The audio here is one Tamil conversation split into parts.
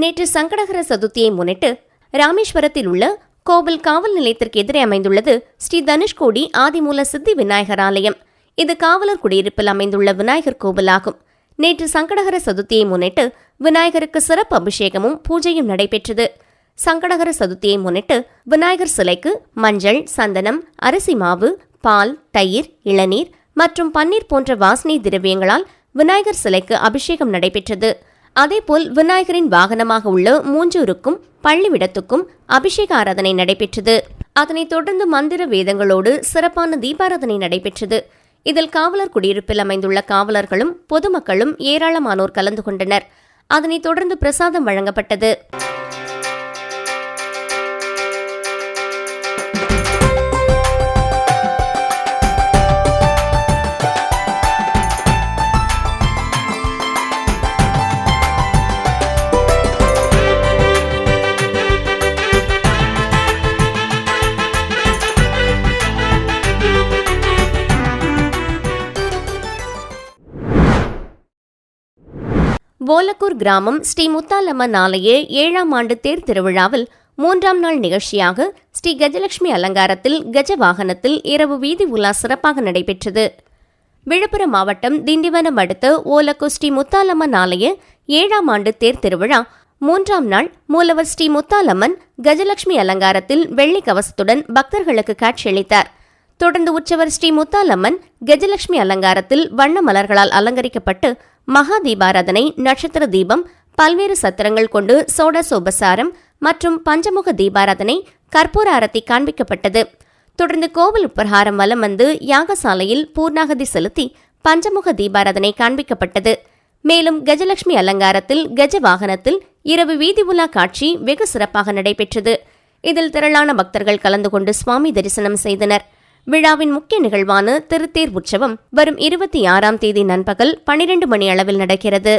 நேற்று சங்கடகர சதுர்த்தியை முன்னிட்டு ராமேஸ்வரத்தில் உள்ள கோவில் காவல் நிலையத்திற்கு எதிரே அமைந்துள்ளது ஸ்ரீ தனுஷ்கோடி ஆதிமூல சித்தி விநாயகர் ஆலயம். இது காவலர் குடியிருப்பில் அமைந்துள்ள விநாயகர் கோவிலாகும். நேற்று சங்கடகர சதுர்த்தியை முன்னிட்டு விநாயகருக்கு சிறப்பு அபிஷேகமும் பூஜையும் நடைபெற்றது. சங்கடகர சதுர்த்தியை முன்னிட்டு விநாயகர் சிலைக்கு மஞ்சள் சந்தனம் அரிசி மாவு பால் தயிர் இளநீர் மற்றும் பன்னீர் போன்ற வாசனை திரவியங்களால் விநாயகர் சிலைக்கு அபிஷேகம் நடைபெற்றது. அதேபோல் விநாயகரின் வாகனமாக உள்ள மூஞ்சூருக்கும் பள்ளிவிடத்துக்கும் அபிஷேக ஆராதனை நடைபெற்றது. அதனைத் தொடர்ந்து மந்திர வேதங்களோடு சிறப்பான தீபாராதனை நடைபெற்றது. இதில் காவலர் குடியிருப்பில் அமைந்துள்ள காவலர்களும் பொதுமக்களும் ஏராளமானோர் கலந்து கொண்டனர். அதனைத் தொடர்ந்து பிரசாதம் வழங்கப்பட்டது. கிராமம் ஸ்ரீ முத்தாலம்மன் ஆலய ஏழாம் ஆண்டு தேர் திருவிழாவில் மூன்றாம் நாள் நிகழ்ச்சியாக ஸ்ரீ கஜலட்சுமி அலங்காரத்தில் கஜ வாகனத்தில் இரவு வீதி உலா சிறப்பாக நடைபெற்றது. விழுப்புரம் மாவட்டம் திண்டிவனம் அடுத்த ஓலக்கு ஸ்ரீ முத்தாலம்மன் ஆலய ஏழாம் ஆண்டு தேர் திருவிழா மூன்றாம் நாள் மூலவர் ஸ்ரீ முத்தாலம்மன் கஜலட்சுமி அலங்காரத்தில் வெள்ளி கவசத்துடன் பக்தர்களுக்கு காட்சியளித்தார். தொடர்ந்து உற்சவர் ஸ்ரீ முத்தாலம்மன் கஜலட்சுமி அலங்காரத்தில் வண்ண மலர்களால் அலங்கரிக்கப்பட்டு மகா தீபாராதனை நட்சத்திர தீபம் பல்வேறு சத்திரங்கள் கொண்டு சோடசோபசாரம் மற்றும் பஞ்சமுக தீபாராதனை கற்பூர அரத்தி காண்பிக்கப்பட்டது. தொடர்ந்து கோவில் உப்பரகாரம் வலம் வந்து யாகசாலையில் பூர்ணாகதி செலுத்தி பஞ்சமுக தீபாராதனை காண்பிக்கப்பட்டது. மேலும் கஜலட்சுமி அலங்காரத்தில் கஜ வாகனத்தில் இரவு வீதி உலா காட்சி வெகு சிறப்பாக நடைபெற்றது. இதில் திரளான பக்தர்கள் கலந்து கொண்டு சுவாமி தரிசனம் செய்தனர். விழாவின் முக்கிய நிகழ்வான திருத்தேர் உற்சவம் வரும் இருபத்தி ஆறாம் தேதி நண்பகல் பனிரெண்டு மணி அளவில் நடக்கிறது.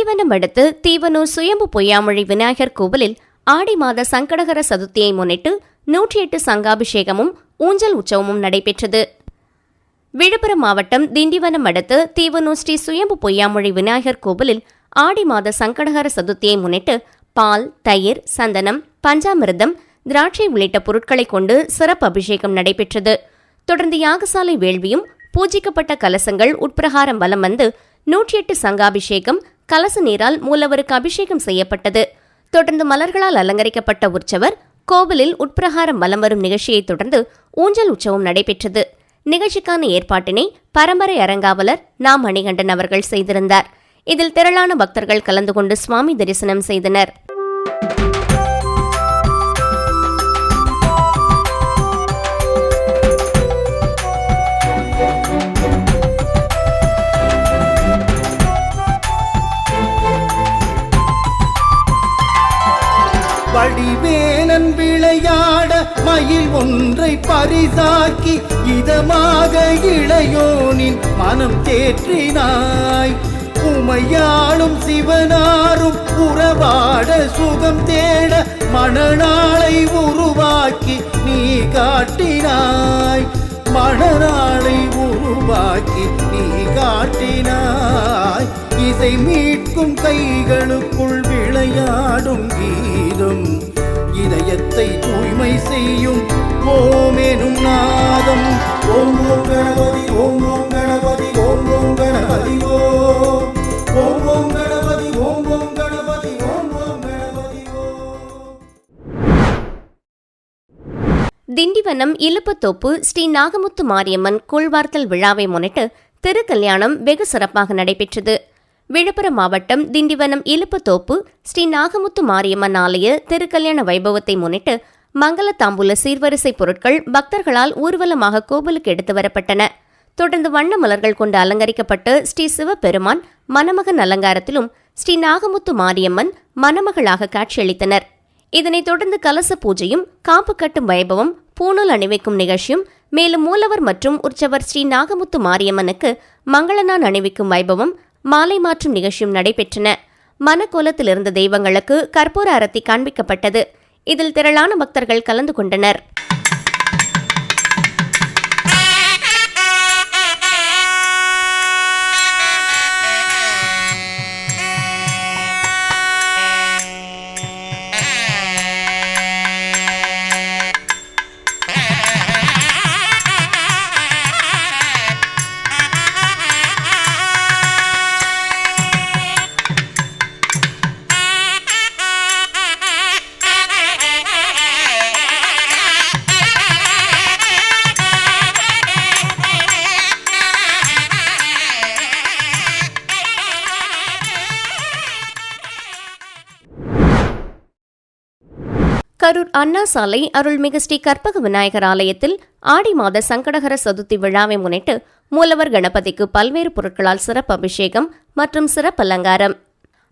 திண்டிவனம் அடுத்து தீவனூர் சுயம்பு பொய்யாமொழி விநாயகர் கோவிலில் ஆடி மாத சங்கடகர சதுர்த்தியை முன்னிட்டு நூற்றி எட்டு சங்காபிஷேகமும் ஊஞ்சல் உற்சவமும் நடைபெற்றது. விழுப்புரம் மாவட்டம் திண்டிவனம் அடுத்து தீவனூர் ஸ்ரீ சுயம்பு பொய்யாமொழி விநாயகர் கோவிலில் ஆடி மாத சங்கடகர சதுர்த்தியை முன்னிட்டு பால் தயிர் சந்தனம் பஞ்சாமிர்தம் திராட்சை உள்ளிட்ட பொருட்களை கொண்டு சிறப்பு அபிஷேகம் நடைபெற்றது. தொடர்ந்து யாகசாலை வேள்வியும் பூஜிக்கப்பட்ட கலசங்கள் உட்பிரகாரம் வலம் வந்து நூற்றி எட்டு சங்காபிஷேகம் கலச நீரால் மூலவருக்கு அபிஷேகம் செய்யப்பட்டது. தொடர்ந்து மலர்களால் அலங்கரிக்கப்பட்ட உற்சவர் கோவிலில் உட்பிரகாரம் வலம் வரும் நிகழ்ச்சியைத் தொடர்ந்து ஊஞ்சல் உற்சவம் நடைபெற்றது. நிகழ்ச்சிக்கான ஏற்பாட்டினை பரம்பரை அரங்காவலர் நா மணிகண்டன் அவர்கள் செய்திருந்தார். இதில் திரளான பக்தர்கள் கலந்து கொண்டு சுவாமி தரிசனம் செய்தனர். மயில் ஒன்றை பரிசாக்கி இதமாக இளையோனின் மனம் தேற்றினாய். உமையாளும் சிவனாரும் உறவாட சுகம் தேட மணநாளை உருவாக்கி நீ காட்டினாய். மணநாளை உருவாக்கி நீ காட்டினாய். இதை மீட்கும் கைகளுக்குள் விளையாடும் கீதம் இதயத்தை தூய்மை செய்யும் ஓமெனும் நாதம். ஓம் ஓம் கணபதி ஓம் ஓம் கணபதி ஓம் ஓம் கணபதி ஓம் ஓம் ஓம் கணபதி ஓம் ஓம் கணபதி ஓம் ஓம் கணபதி திண்டிவனம் இலுப்பத்தோப்பு ஸ்ரீ நாகமுத்து மாரியம்மன் கூழ்வார்த்தல் விழாவை முன்னிட்டு திருக்கல்யாணம் வெகு சிறப்பாக நடைபெற்றது. விழுப்புரம் மாவட்டம் திண்டிவனம் இலுப்புத்தோப்பு ஸ்ரீ நாகமுத்து மாரியம்மன் ஆலய திருக்கல்யாண வைபவத்தை முன்னிட்டு மங்கள தாம்பூல சீர்வரிசை பொருட்கள் பக்தர்களால் ஊர்வலமாக கோவிலுக்கு எடுத்து வரப்பட்டன. தொடர்ந்து வண்ண மலர்கள் கொண்டு அலங்கரிக்கப்பட்டு ஸ்ரீ சிவபெருமான் மணமகன் அலங்காரத்திலும் ஸ்ரீ நாகமுத்து மாரியம்மன் மணமகளாக காட்சியளித்தனர். இதனைத் தொடர்ந்து கலச பூஜையும் காப்பு கட்டும் வைபவம் பூணூல் அணிவிக்கும் நிகழ்ச்சியும் மேலும் மூலவர் மற்றும் உற்சவர் ஸ்ரீ நாகமுத்து மாரியம்மனுக்கு மங்களனான் அணிவிக்கும் வைபவம் மாலை மாற்றும் நிகழ்ச்சியும் நடைபெற்றன. மனக்கோலத்தில் இருந்த தெய்வங்களுக்கு கற்பூர அரத்தி காண்பிக்கப்பட்டது. இதில் திரளான பக்தர்கள் கலந்து கொண்டனர். கரூர் அண்ணா சாலை அருள்மிகு ஸ்ரீ கற்பக விநாயகர் ஆலயத்தில் ஆடி மாத சங்கடகர சதுர்த்தி விழாவை முன்னிட்டு மூலவர் கணபதிக்கு பல்வேறு பொருட்களால் சிறப்பு அபிஷேகம் மற்றும் சிறப்பு அலங்காரம்.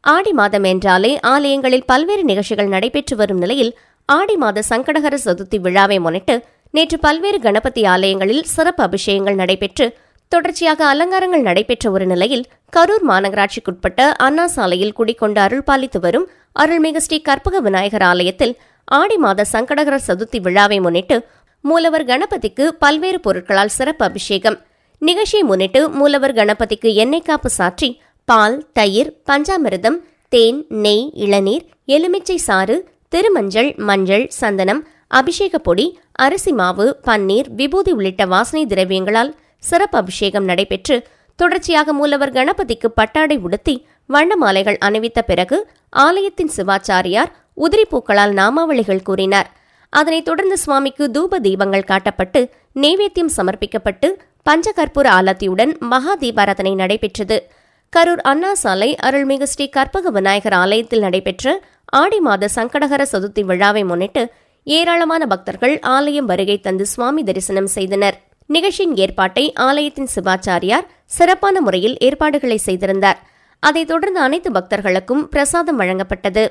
ஆடி மாதம் என்றாலே ஆலயங்களில் பல்வேறு நிகழ்ச்சிகள் நடைபெற்று வரும் நிலையில் ஆடி மாத சங்கடகர சதுர்த்தி விழாவை முன்னிட்டு நேற்று பல்வேறு கணபதி ஆலயங்களில் சிறப்பு அபிஷேகங்கள் நடைபெற்று தொடர்ச்சியாக அலங்காரங்கள் நடைபெற்ற ஒரு நிலையில் கரூர் மாநகராட்சிக்குட்பட்ட அண்ணா சாலையில் குடிக்கொண்டு அருள்பாலித்து வரும் அருள்மிகு ஸ்ரீ கற்பக விநாயகர் ஆலயத்தில் ஆடி மாத சங்கடகர சதுர்த்தி விழாவை முன்னிட்டு மூலவர் கணபதிக்கு பல்வேறு பொருட்களால் சிறப்பு அபிஷேகம். நிகழ்ச்சியை முன்னிட்டு மூலவர் கணபதிக்கு எண்ணெய் காப்பு சாற்றி பால் தயிர் பஞ்சாமிர்தம் தேன் நெய் இளநீர் எலுமிச்சை சாறு திருமஞ்சள் மஞ்சள் சந்தனம் அபிஷேக பொடி அரிசி மாவு பன்னீர் விபூதி உள்ளிட்ட வாசனை திரவியங்களால் சிறப்பு அபிஷேகம் நடைபெற்று தொடர்ச்சியாக மூலவர் கணபதிக்கு பட்டாடை உடுத்தி வண்ண மாலைகள் அணிவித்த பிறகு ஆலயத்தின் சிவாச்சாரியார் உதிரிப்பூக்களால் நாமாவளிகள் கூறினார். அதனைத் தொடர்ந்து சுவாமிக்கு தூப தீபங்கள் காட்டப்பட்டு நெய்வேத்தியம் சமர்ப்பிக்கப்பட்டு பஞ்சகற்பூர ஆலத்தியுடன் மகா தீபாராதனை நடைபெற்றது. கரூர் அண்ணா சாலை அருள்மிகு ஸ்ரீ கற்பக விநாயகர் ஆலயத்தில் நடைபெற்ற ஆடி மாத சங்கடகர சதுர்த்தி விழாவை முன்னிட்டு ஏராளமான பக்தர்கள் ஆலயம் வருகை தந்து சுவாமி தரிசனம் செய்தனர். நிகழ்ச்சியின் ஏற்பாட்டை ஆலயத்தின் சிவாச்சாரியார் சிறப்பான முறையில் ஏற்பாடுகளை செய்திருந்தார். அதைத் தொடர்ந்து அனைத்து பக்தர்களுக்கும் பிரசாதம் வழங்கப்பட்டது.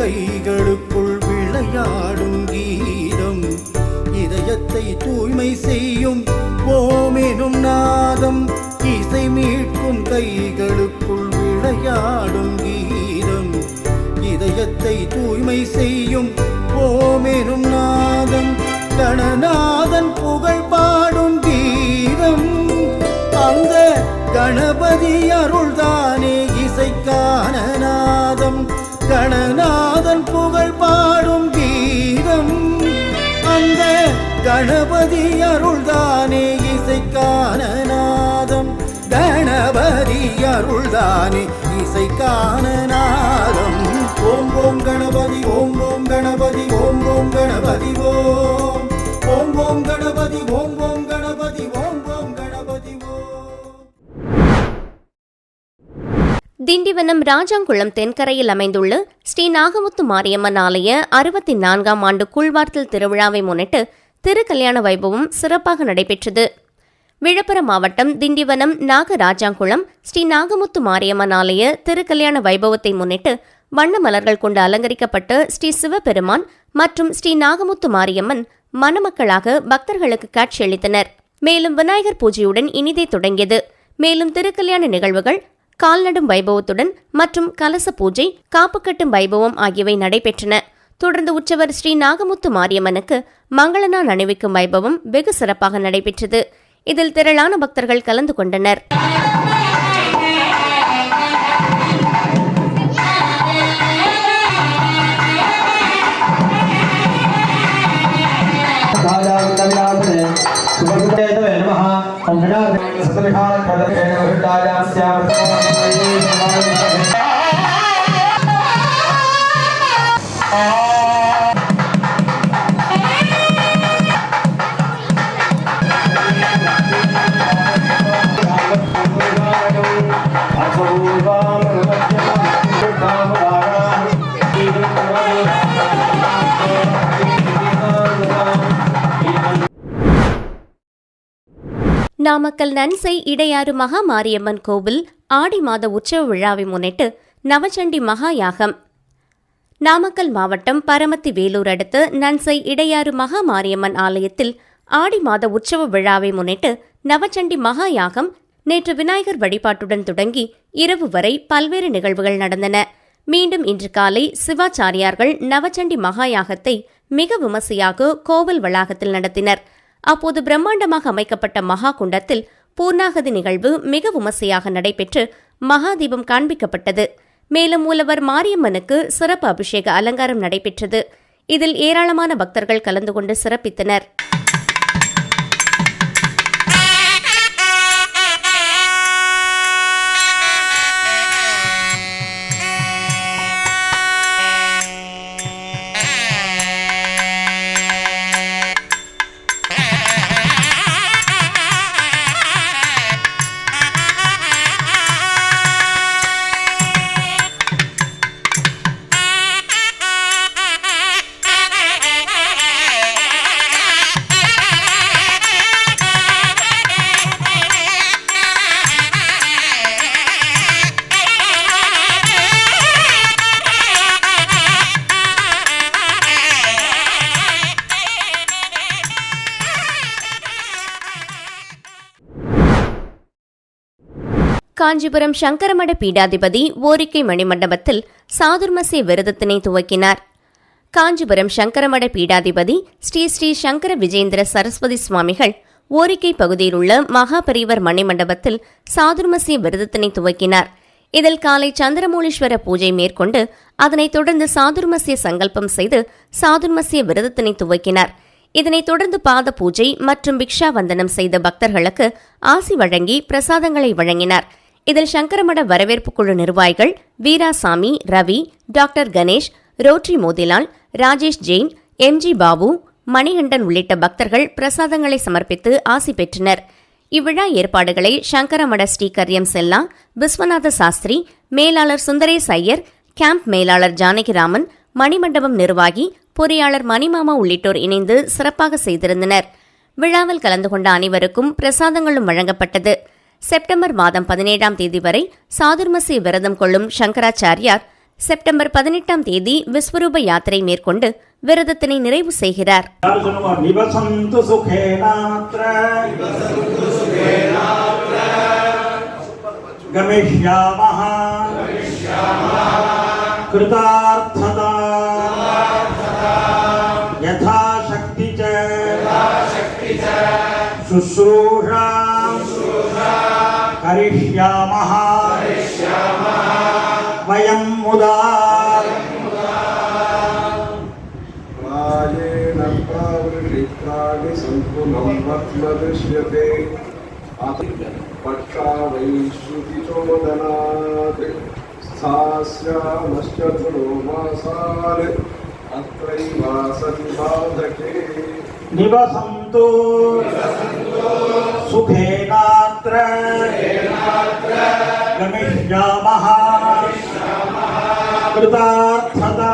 கைகளுக்குள் விளையாடும் கீதம். இதயத்தை தூய்மை செய்யும் ஓமெனும் நாதம். இசை மீட்கும் கைகளுக்குள் விளையாடும் கீதம். இதயத்தை தூய்மை செய்யும் ஓமெனும் நாதம். கணநாதன் புகழ் பாடும் கீதம். அந்த கணபதி அருள் கணநாதன் புகழ் பாடும் கீதம். அந்த கணபதி அருள்தானே இசைக்கான நாதம் கணபதி அருள்தானே இசைக்கான நாதம் ஓம் ஓம் கணபதி ஓம் ஓம் கணபதி திண்டிவனம் ராஜாங்குளம் தென்கரையில் அமைந்துள்ள ஸ்ரீ நாகமுத்து மாரியம்மன் ஆலய அறுபத்தி நான்காம் ஆண்டு கூழ்வார்த்தல் திருவிழாவை முன்னிட்டு திருக்கல்யாண வைபவம் சிறப்பாக நடைபெற்றது. விழுப்புரம் மாவட்டம் திண்டிவனம் நாகராஜாங்குளம் ஸ்ரீ நாகமுத்து மாரியம்மன் ஆலய திருக்கல்யாண வைபவத்தை முன்னிட்டு வண்ண மலர்கள் கொண்டு அலங்கரிக்கப்பட்ட ஸ்ரீ சிவபெருமான் மற்றும் ஸ்ரீ நாகமுத்து மாரியம்மன் மணமக்களாக பக்தர்களுக்கு காட்சியளித்தனர். மேலும் விநாயகர் பூஜையுடன் இனிதே தொடங்கியது. மேலும் திருக்கல்யாண நிகழ்வுகள் கால்நடும் வைபவத்துடன் மற்றும் கலச பூஜை காப்பு கட்டும் வைபவம் ஆகியவை நடைபெற்றன தொடர்ந்து உற்சவர் ஸ்ரீ நாகமுத்து மாரியம்மனுக்கு மங்களநாள் அணிவிக்கும் வைபவம் வெகு சிறப்பாக நடைபெற்றது இதில் திரளான பக்தர்கள் கலந்து கொண்டனர் कायाविन्दविनाशने सुभगुणेतवे नमः ॐ गणाधिपते सतविहारखडकेन वृद्धायां स्यामः நாமக்கல் நன்சை இடையாறு மகா மாரியம்மன் கோவில் ஆடி மாத உற்சவ விழாவை முன்னிட்டு நவச்சண்டி மகா யாகம் நாமக்கல் மாவட்டம் பரமத்தி வேலூர் அடுத்த நன்சை இடையாறு மகா மாரியம்மன் ஆலயத்தில் ஆடி மாத உற்சவ விழாவை முன்னிட்டு நவச்சண்டி மகா யாகம் நேற்று விநாயகர் வழிபாட்டுடன் தொடங்கி இரவு வரை பல்வேறு நிகழ்வுகள் நடந்தன. மீண்டும் இன்று காலை சிவாச்சாரியார்கள் நவச்சண்டி மகா யாகத்தை மிக விமர்சையாக கோவில் வளாகத்தில் நடத்தினர். அப்போது பிரம்மாண்டமாக அமைக்கப்பட்ட மகா குண்டத்தில் பூர்ணாகதி நிகழ்வு மிக விமர்சையாக நடைபெற்று மகாதீபம் காண்பிக்கப்பட்டது. மேலும் மூலவர் மாரியம்மனுக்கு சிறப்பு அபிஷேக அலங்காரம் நடைபெற்றது. இதில் ஏராளமான பக்தர்கள் கலந்து கொண்டு சிறப்பித்தனர். காஞ்சிபுரம் சங்கரமட பீடாதிபதி ஓரிக்கை மணிமண்டபத்தில் சாதுர்மசிய விரதத்தினை துவக்கினார். காஞ்சிபுரம் சங்கரமட பீடாதிபதி ஸ்ரீ ஸ்ரீ சங்கர விஜேந்திர சரஸ்வதி சுவாமிகள் ஓரிக்கை பகுதியில் உள்ள மகாபரிவர் மணிமண்டபத்தில் சாதுர்மசிய விரதத்தினை துவக்கினார். இதில் காலை சந்திரமூலீஸ்வர பூஜை மேற்கொண்டு அதனைத் தொடர்ந்து சாதுர்மசிய சங்கல்பம் செய்து சாதுர்மசிய விரதத்தினை துவக்கினார். இதனைத் தொடர்ந்து பாத பூஜை மற்றும் பிக்ஷா வந்தனம் செய்த பக்தர்களுக்கு ஆசி வழங்கி பிரசாதங்களை வழங்கினார். இதில் சங்கரமட வரவேற்பு குழு நிர்வாகிகள் Veerasamy Ravi doctor Ganesh Rotary Motilal Rajesh Jain MG Babu Manikandan உள்ளிட்ட பக்தர்கள் பிரசாதங்களை சமர்ப்பித்து ஆசி பெற்றனர். இவ்விழா ஏற்பாடுகளை சங்கரமட ஸ்ரீகரியம் செல்லா விஸ்வநாத சாஸ்திரி மேலாளர் சுந்தரேஸ் ஐயர் கேம்ப் மேலாளர் ஜானகிராமன் மணிமண்டபம் நிர்வாகி பொறியாளர் மணிமாமா உள்ளிட்டோர் இணைந்து சிறப்பாக செய்திருந்தனர். விழாவில் கலந்து கொண்ட அனைவருக்கும் பிரசாதங்களும் வழங்கப்பட்டது. செப்டம்பர் மாதம் பதினேழாம் தேதி வரை சாதுர்மசி விரதம் கொள்ளும் சங்கராச்சாரியார் செப்டம்பர் பதினெட்டாம் தேதி விஸ்வரூப யாத்திரை மேற்கொண்டு விரதத்தினை நிறைவு செய்கிறார் अर्जुनो निवसन्तु सुखेनात्र गमिष्यामः कृतार्थता यथाशक्ति च शुश्रूषा करिष्यामः वयं मुदा प्रायेण प्रावृषित्राणि सम्पुनं वक्मदृश्यते पक्षा वै श्रुतिचोदनात् स्थास्यामश्चतुरो मासान् अत्रैवासति बाधके निवसन्तु सुखेनात्र गमिष्यामः कृतार्थता।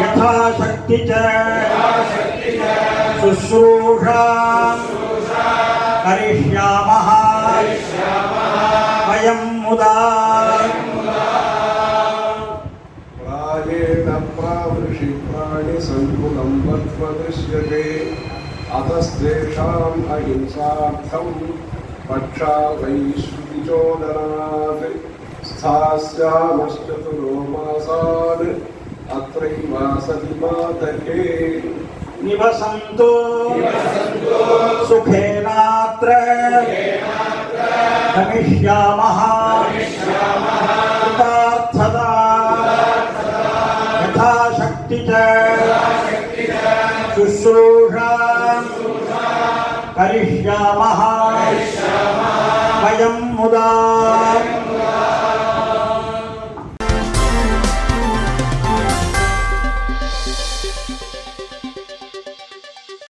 यथाशक्ति च। शुश्रूषा। करिष्यामः वयं मुदा। उपदिश्यते अतस्तेषाम् पक्षा वैश्रुतिचोदनात् स्थास्यामश्चतुरोमासान् अत्रैवासति मातके निवसन्तो। सुखेनात्र। गमिष्यामः శుశ్రూషా కరిష్యామ వయం ముదా